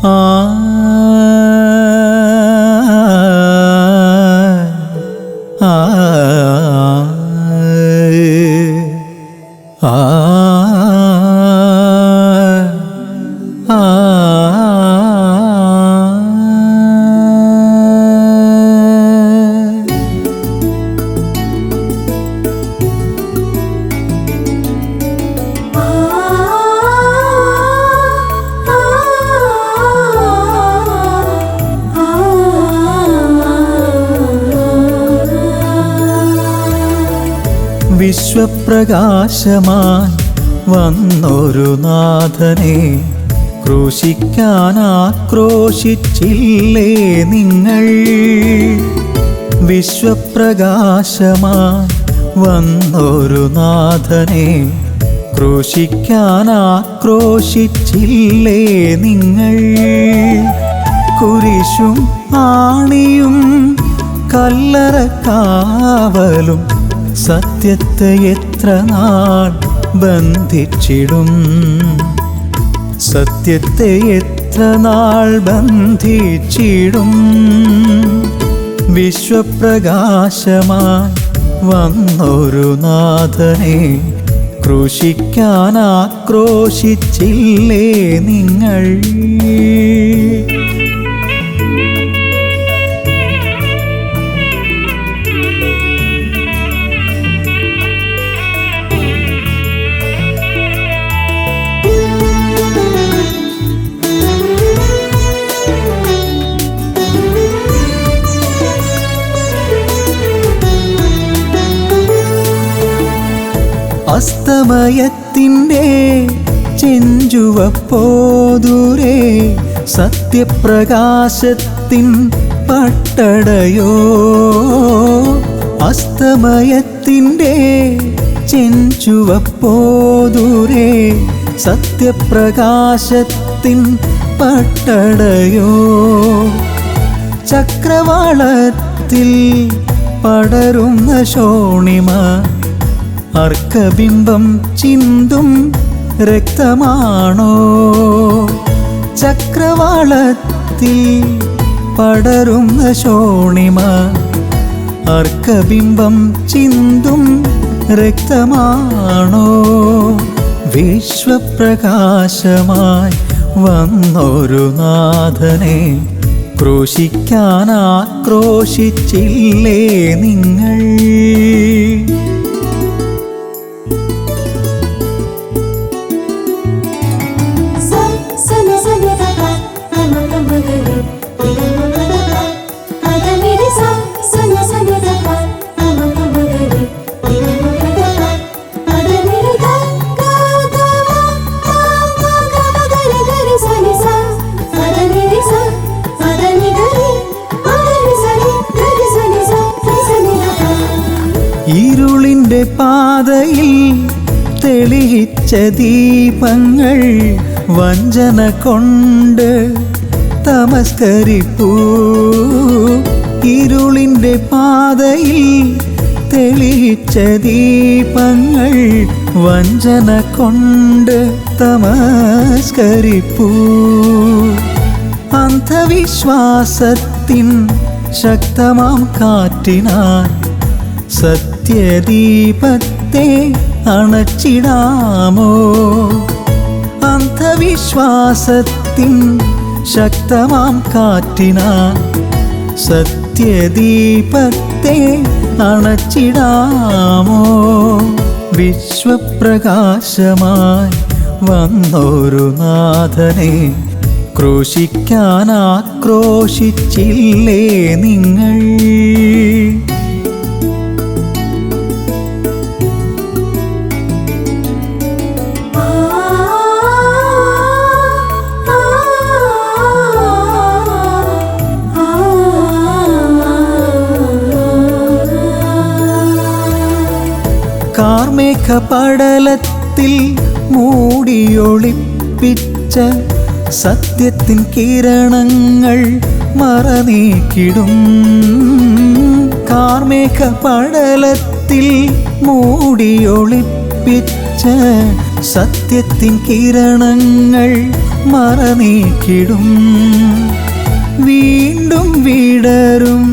Ah. വിശ്വപ്രകാശമായി വന്നൊരു നാഥനെ ക്രൂശിക്കാൻ ആക്രോശിച്ചില്ലേ നിങ്ങൾ? വിശ്വപ്രകാശമാൻ വന്നൊരു നാഥനെ ക്രൂശിക്കാൻ ആക്രോശിച്ചില്ലേ നിങ്ങൾ? കുരിശും ആണിയും കല്ലറക്കാവലും സത്യത്തെ എത്ര നാൾ ബന്ധിച്ചിടും? സത്യത്തെ എത്ര നാൾ ബന്ധിച്ചിടും? വിശ്വപ്രകാശമായി വന്നൊരു നാഥനെ ക്രൂശിക്കാൻ ആക്രോശിച്ചില്ലേ നിങ്ങൾ? അസ്തമയത്തിന്റെ ചെഞ്ചുവപ്പോതുരേ സത്യപ്രകാശത്തിൻ പട്ടടയോ? അസ്തമയത്തിന്റെ ചെഞ്ചുവപ്പോതുരേ സത്യപ്രകാശത്തിൻ പട്ടടയോ? ചക്രവാളത്തിൽ പടരുന്ന ശോണിമ അർക്കബിംബം ചിന്തും രക്തമാണോ? ചക്രവാളത്തിൽ പടരുന്ന ശോണിമ അർക്കബിംബം ചിന്തും രക്തമാണോ? വിശ്വപ്രകാശമായി വന്നൊരു നാഥനെ ക്രോശിക്കാൻ ആക്രോശിച്ചില്ലേ നിങ്ങൾ? ഇരുളിന്റെ പാതയിൽ തെളിയിച്ച ദീപങ്ങൾ വഞ്ചന കൊണ്ട് തമസ്കരിപ്പൂ. ഇരുളിന്റെ പാതയിൽ തെളിയിച്ച ദീപങ്ങൾ വഞ്ചന കൊണ്ട് തമസ്കരിപ്പൂ. അന്ധവിശ്വാസത്തിൻ ശക്തമാം കാറ്റിനാൽ സത്യദീപത്തെ അണച്ചിടാമോ? അന്ധവിശ്വാസത്തിൻ ശക്തമാം കാറ്റിനാൽ സത്യദീപത്തെ അണച്ചിടാമോ? വിശ്വപ്രകാശമായി വന്നൊരു നാഥനെ ക്രൂശിക്കാൻ ആക്രോശിച്ചില്ലേ നിങ്ങൾ? പടലത്തിൽ മൂടിയൊളിപ്പിച്ച സത്യത്തിൻ കിരണങ്ങൾ മറനീക്കിടും. കാർമേഘ പടലത്തിൽ മൂടിയൊളിപ്പിച്ച സത്യത്തിൻ കിരണങ്ങൾ മറനീക്കിടും. വീണ്ടും വിടരും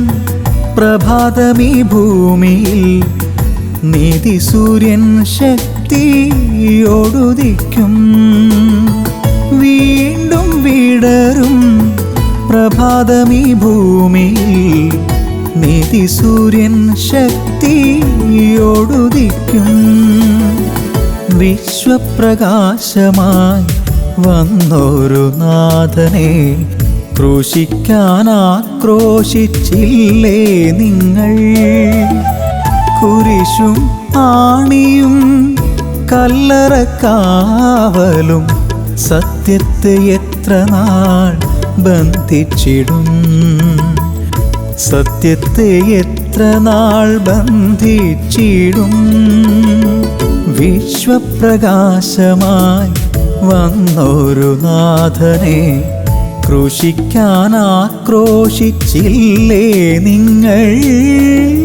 പ്രഭാതമീ ഭൂമിയിൽ നീതി സൂര്യൻ ശക്തിയോടുദിക്കും. വീണ്ടും വിടരും പ്രഭാതമീ ഭൂമിയിൽ നീതി സൂര്യൻ ശക്തിയോടുദിക്കും. വിശ്വപ്രകാശമായി വന്നൊരു നാഥനെ ക്രൂശിക്കാൻ ആക്രോശിച്ചില്ലേ നിങ്ങൾ? കുരിശും ആണിയും കല്ലറക്കാവലും സത്യത്തെ എത്ര നാൾ ബന്ധിച്ചിടും? സത്യത്തെ എത്ര നാൾ ബന്ധിച്ചിടും? വിശ്വപ്രകാശമായി വന്നൊരു നാഥനെ ക്രൂശിക്കാൻ ആക്രോശിച്ചില്ലേ നിങ്ങൾ?